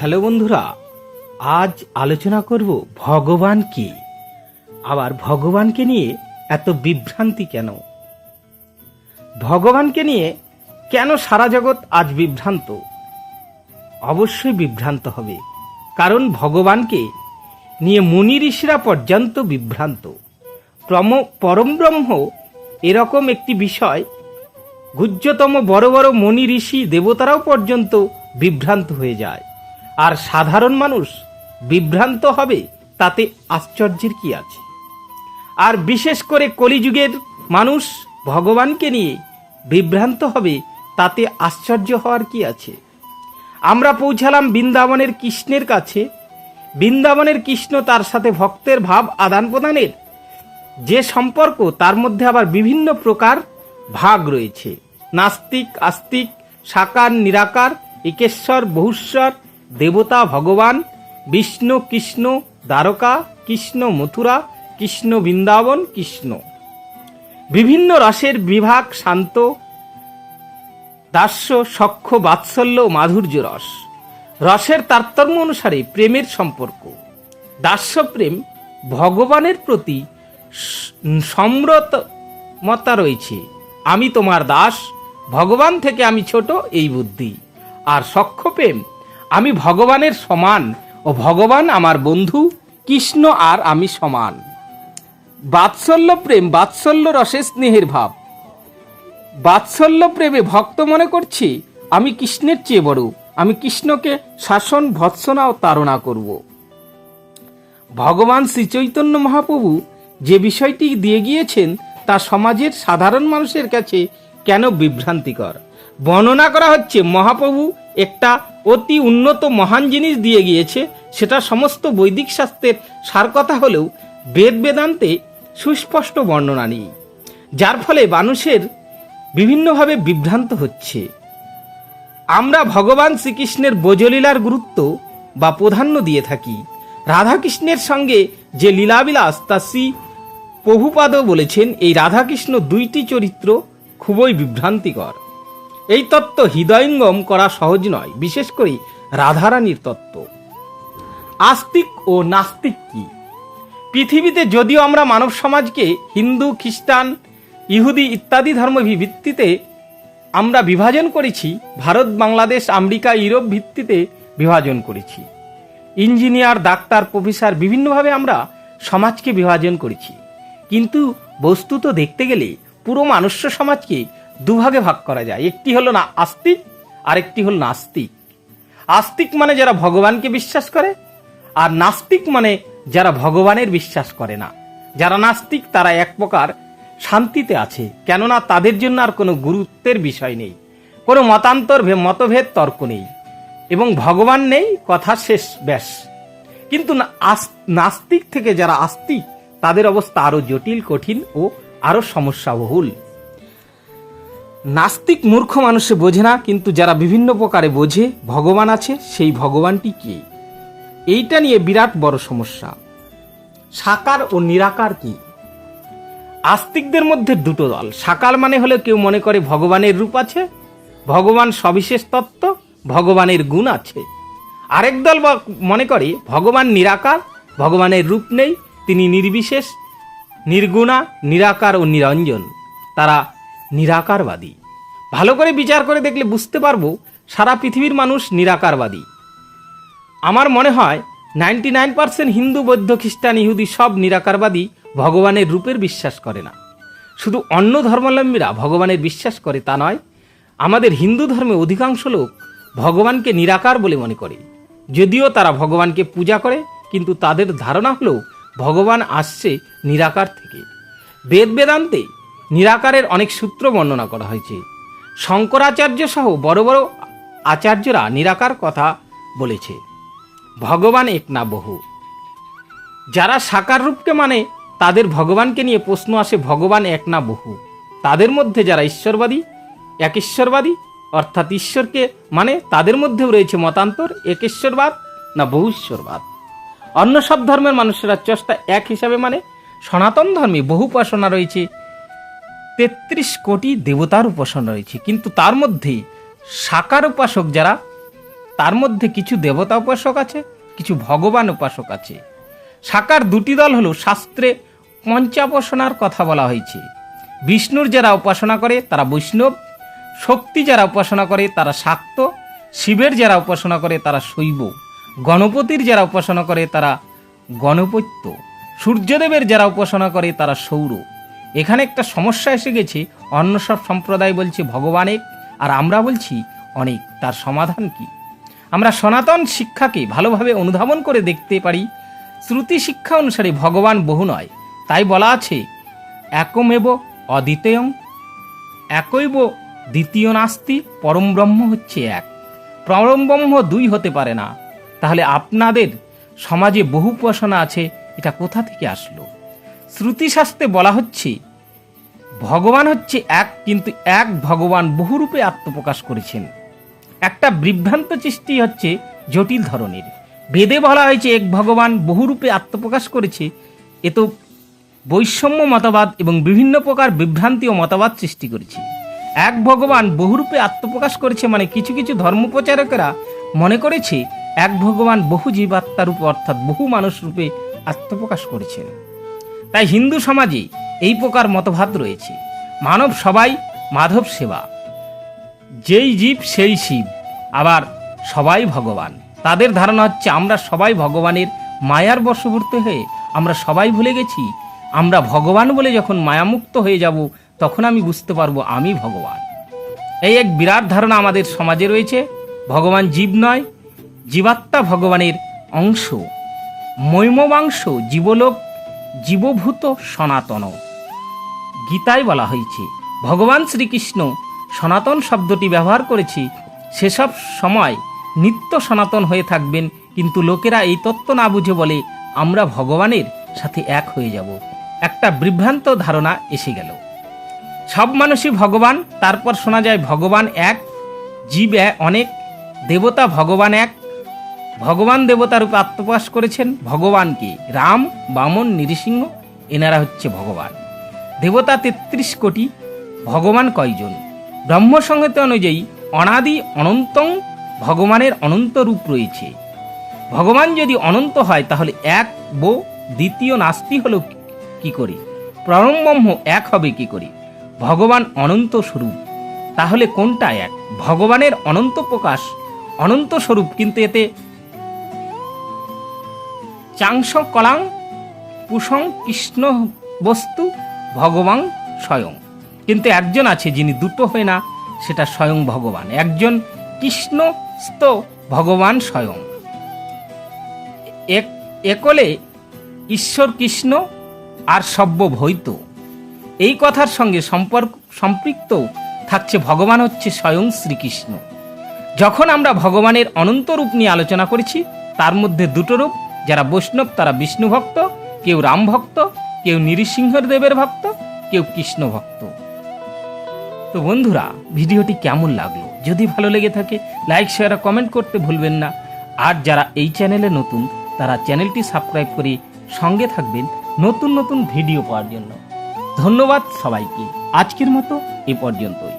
Hello বন্ধুরা, আজ আলোচনা করব ভগবান কি? আবার ভগবানকে নিয়ে এত বিভ্রান্তি কেন? ভগবানকে নিয়ে কেন সারা জগৎ আজ বিভ্রান্ত? অবশ্যই বিভ্রান্ত হবে, কারণ ভগবানকে নিয়ে মুনি ঋষিরা পর্যন্ত বিভ্রান্ত। প্রম পরম ব্রহ্ম এরকম একটি বিষয় গুহ্যতম বড় বড় মনি ঋষি দেবতারাও পর্যন্ত বিভ্রান্ত হয়ে যায়। আর সাধারণ মানুষ বিভ্রান্ত হবে, তাতে আশ্চর্যের কি আছে? আর বিশেষ করে কলিযুগের মানুষ ভগবানকে নিয়ে বিভ্রান্ত হবে, তাতে আশ্চর্য হওয়ার কি আছে? আমরা পৌঁছালাম বৃন্দাবনের কৃষ্ণের কাছে। বৃন্দাবনের কৃষ্ণ তার সাথে ভক্তের ভাব আদান প্রদানের যে সম্পর্ক, তার মধ্যে আবার বিভিন্ন প্রকার ভাগ রয়েছে। নাস্তিক, আস্তিক, সাকার, নিরাকার, একেশ্বর, বহুশ্বর দেবতা ভগবান, বিষ্ণু কৃষ্ণ, দ্বারকা, কৃষ্ণ মথুরা, কৃষ্ণ বৃন্দাবন, কৃষ্ণ। বিভিন্ন রসের বিভাগ শান্ত, দাস্য, সখ্য, বাৎসল্য মাধুর্য রস। রসের তারতম্য অনুসারে প্রেমের সম্পর্ক। দাস্য প্রেম ভগবানের প্রতি সম্রতমতা রয়েছে। আমি তোমার দাস, ভগবান থেকে আমি ছোট এই বুদ্ধি। আর সখ্য প্রেম আমি ভগবানের সমান ও ভগবান আমার বন্ধু, কৃষ্ণ আর আমি সমান। বাৎসল্য প্রেম, বাৎসল্য রসে স্নেহের ভাব। বাৎসল্য প্রেমে ভক্ত মনে করছি, আমি কৃষ্ণের চেয়ে বড়, আমি কৃষ্ণকে শাসন, ভৎসনা ও তাড়না করব। ভগবান শ্রীচৈতন্য মহাপ্রভু যে বিষয়টি দিয়ে গিয়েছেন, তা সমাজের সাধারণ মানুষের কাছে কেন বিভ্রান্তিকর? বর্ণনা করা হচ্ছে, মহাপ্রভু একটা অতি উন্নত মহান জিনিস দিয়ে গিয়েছে। সেটা সমস্ত বৈদিক শাস্ত্রের সার কথা হলেও বেদ বেদান্তে সুস্পষ্ট বর্ণনা নেই। যার ফলে মানুষের বিভিন্নভাবে বিভ্রান্ত হচ্ছে। আমরা ভগবান শ্রীকৃষ্ণের বোজলীলার গুরুত্ব বা প্রাধান্য দিয়ে থাকি। রাধাকৃষ্ণের সঙ্গে যে লীলাবিলাস, তা শ্রী প্রভুপাদও বলেছেন, এই রাধাকৃষ্ণ দুইটি চরিত্র খুবই বিভ্রান্তিকর। এই তত্ত্ব হৃদয়ঙ্গম করা সহজ নয়, বিশেষ করে রাধারানীর তত্ত্ব। আস্তিক ও নাস্তিক কি? পৃথিবীতে যদিও আমরা মানব সমাজকে হিন্দু, খ্রিস্টান, ইহুদি ইত্যাদি ধর্ম ভিত্তিতে আমরা বিভাজন করেছি, ভারত, বাংলাদেশ, আমেরিকা, ইউরোপ ভিত্তিতে বিভাজন করেছি। ইঞ্জিনিয়ার, ডাক্তার, প্রফেসর বিভিন্নভাবে আমরা সমাজকে বিভাজন করেছি। কিন্তু বস্তুত দেখতে গেলে পুরো মানুষ্য সমাজকে দুভাগে ভাগ করা যায়। একটি হলো না আস্তিক, আরেকটি হলো নাস্তিক। আস্তিক মানে যারা ভগবানকে বিশ্বাস করে, আর নাস্তিক মানে যারা ভগবানের বিশ্বাস করে না। যারা নাস্তিক, তারা এক প্রকার শান্তিতে আছে, কেননা তাদের জন্য আর কোনো গুরুত্বের বিষয় নেই, কোনো মতান্তর মতভেদ তর্ক নেই, এবং ভগবান নেই, কথা শেষ, ব্যাস। কিন্তু নাস্তিক থেকে যারা আস্তিক, তাদের অবস্থা আরও জটিল, কঠিন ও আরও সমস্যাবহুল। নাস্তিক মূর্খ মানুষে বোঝে না, কিন্তু যারা বিভিন্ন প্রকারে বোঝে, ভগবান আছে, সেই ভগবানটি কে? এইটা নিয়ে বিরাট বড় সমস্যা। সাকার ও নিরাকার কি? আস্তিকদের মধ্যে দুটো দল। সাকার মানে হলে কেউ মনে করে ভগবানের রূপ আছে, ভগবান সবিশেষ তত্ত্ব, ভগবানের গুণ আছে। আরেক দল মনে করে ভগবান নিরাকার, ভগবানের রূপ নেই, তিনি নির্বিশেষ, নির্গুণা, নিরাকার ও নিরঞ্জন। তারা নিরাকারবাদী। ভালো করে বিচার করে দেখলে বুঝতে পারব সারা পৃথিবীর মানুষ নিরাকারবাদী। আমার মনে হয় নাইনটি নাইন পার্সেন্ট হিন্দু, বৌদ্ধ, খ্রিস্টান, ইহুদি সব নিরাকারবাদী ভগবানের রূপের বিশ্বাস করে না। শুধু অন্য ধর্মাবলম্বীরা ভগবানের বিশ্বাস করে তা নয়, আমাদের হিন্দু ধর্মে অধিকাংশ লোক ভগবানকে নিরাকার বলে মনে করে। যদিও তারা ভগবানকে পূজা করে, কিন্তু তাদের ধারণা হলো ভগবান আসছে নিরাকার থেকে। বেদ বেদান্তে নিরাকারের অনেক সূত্র বর্ণনা করা হয়েছে। শঙ্করাচার্য সহ বড় বড় আচার্যরা নিরাকার কথা বলেছে। ভগবান এক না বহু। যারা সাকার রূপকে মানে তাদের ভগবানকে নিয়ে প্রশ্ন আসে, ভগবান এক না বহু। তাদের মধ্যে যারা ঈশ্বরবাদী, এক ঈশ্বরবাদী, অর্থাৎ ঈশ্বরকে মানে তাদের মধ্যেও রয়েছে মতান্তর, এক ঈশ্বরবাদ না বহু ঈশ্বরবাদ। অন্য সব ধর্মের মানুষেরা চেষ্টা এক হিসাবে মানে সনাতন ধর্মে বহু উপাসনা রয়েছে। তেত্রিশ কোটি দেবতার উপাসনা রয়েছে। কিন্তু তার মধ্যে সাকার উপাসক যারা, তার মধ্যে কিছু দেবতা উপাসক আছে, কিছু ভগবান উপাসক আছে। সাকার দুটি দল হলো শাস্ত্রে পঞ্চাপসনার কথা বলা হয়েছে। বিষ্ণুর যারা উপাসনা করে, তারা বৈষ্ণব। শক্তি যারা উপাসনা করে, তারা শাক্ত। শিবের যারা উপাসনা করে, তারা শৈব। গণপতির যারা উপাসনা করে, তারা গণপত্য। সূর্যদেবের যারা উপাসনা করে, তারা সৌর। এখানে একটা সমস্যা এসে গেছে। অন্য সব সম্প্রদায় বলছে ভগবান এক আর আমরা বলছি অনেক, তার সমাধান কি? আমরা সনাতন শিক্ষাকে ভালোভাবে অনুধাবন করে দেখতে পারি। শ্রুতি শিক্ষা অনুসারে ভগবান বহু নয়। তাই বলা আছে, একমেব অদ্বিতীয়ং একৈব দ্বিতীয় নাস্তি, পরম ব্রহ্ম হচ্ছে এক। পরম ব্রহ্ম দুই হতে পারে না। তাহলে আপনাদের সমাজে বহু উপাসনা আছে, এটা কোথা থেকে আসলো? শ্রুতিশাস্ত্রে বলা হচ্ছে, ভগবান হচ্ছে এক, কিন্তু এক ভগবান বহুরূপে আত্মপ্রকাশ করেছেন। একটা বিভ্রান্ত সৃষ্টি হচ্ছে জটিল ধরনের। বেদে বলা হয়েছে, এক ভগবান বহুরূপে আত্মপ্রকাশ করেছে। এ তো বৈষম্য মতবাদ এবং বিভিন্ন প্রকার বিভ্রান্তি ও মতবাদ সৃষ্টি করেছে। এক ভগবান বহুরূপে আত্মপ্রকাশ করেছে মানে কিছু কিছু ধর্মপ্রচারকেরা মনে করেছে, এক ভগবান বহু জীবাত্মা রূপে অর্থাৎ বহু মানুষ রূপে আত্মপ্রকাশ করেছেন। তাই হিন্দু সমাজে এই প্রকার মতভাব রয়েছে। মানব সবাই মাধব সেবা। যেই জীব, সেই শিব। আবার সবাই ভগবান। তাদের ধারণা হচ্ছে আমরা সবাই ভগবানের মায়ার বশবর্তী হয়ে আমরা সবাই ভুলে গেছি। আমরা ভগবান বলে যখন মায়ামুক্ত হয়ে যাব, তখন আমি বুঝতে পারব আমি ভগবান। এই এক বিরাট ধারণা আমাদের সমাজে রয়েছে। ভগবান জীব নয়, জীবাত্মা ভগবানের অংশ। মৈমবাংশ জীবলোক জীবভূত সনাতন। গীতায় বলা হয়েছে, ভগবান শ্রীকৃষ্ণ সনাতন শব্দটি ব্যবহার করেছি, সেসব সময় নিত্য সনাতন হয়ে থাকবেন, কিন্তু লোকেরা এই তত্ত্ব না বুঝে বলে আমরা ভগবানের সাথে এক হয়ে যাব। একটা বিভ্রান্ত ধারণা এসে গেল। সব মানুষই ভগবান, তারপর শোনা যায় ভগবান এক, জীব অনেক, দেবতা ভগবান এক ভগবান দেবতার রূপে আত্মপ্রকাশ করেছেন। ভগবানকে রাম, বামন, নৃসিংহ, এনারা হচ্ছে ভগবান। দেবতা তেত্রিশ কোটি, ভগবান কয়জন? ব্রহ্মসংহিত অনুযায়ী অনাদি অনন্তং ভগবানের অনন্ত রূপ রয়েছে। ভগবান যদি অনন্ত হয়, তাহলে এক, বো, দ্বিতীয় নাস্তি হলো কি করে? ব্রহ্ম এক হবে কি করে? ভগবান অনন্ত স্বরূপ। তাহলে কোনটা এক? ভগবানের অনন্ত প্রকাশ, অনন্ত স্বরূপ, কিন্তু এতে চাংস কলাং পুষং কৃষ্ণ বস্তু ভগবান স্বয়ং। কিন্তু একজন আছে যিনি দুটো হয় না, সেটা স্বয়ং ভগবান। একজন কৃষ্ণ স্থ ভগবান স্বয়ং। এক একলে ঈশ্বর কৃষ্ণ আর সব্য ভৈত। এই কথার সঙ্গে সম্পর্ক সম্পৃক্ত থাকছে ভগবান হচ্ছে স্বয়ং শ্রীকৃষ্ণ। যখন আমরা ভগবানের অনন্ত রূপ নিয়ে আলোচনা করেছি, তার মধ্যে দুটো রূপ যারা বৈষ্ণব, তারা বিষ্ণু ভক্ত, কেউ রাম ভক্ত, কেউ নৃসিংহর দেবের ভক্ত, কেউ কৃষ্ণ ভক্ত। তো বন্ধুরা, ভিডিওটি কেমন লাগল? যদি ভালো লেগে থাকে লাইক শেয়ার কমেন্ট করতে ভুলবেন না। আর যারা এই চ্যানেলে নতুন, তারা চ্যানেলটি সাবস্ক্রাইব করে সঙ্গে থাকবেন নতুন নতুন ভিডিও পাওয়ার জন্য। ধন্যবাদ সবাইকে। আজকের মতো এ পর্যন্তই।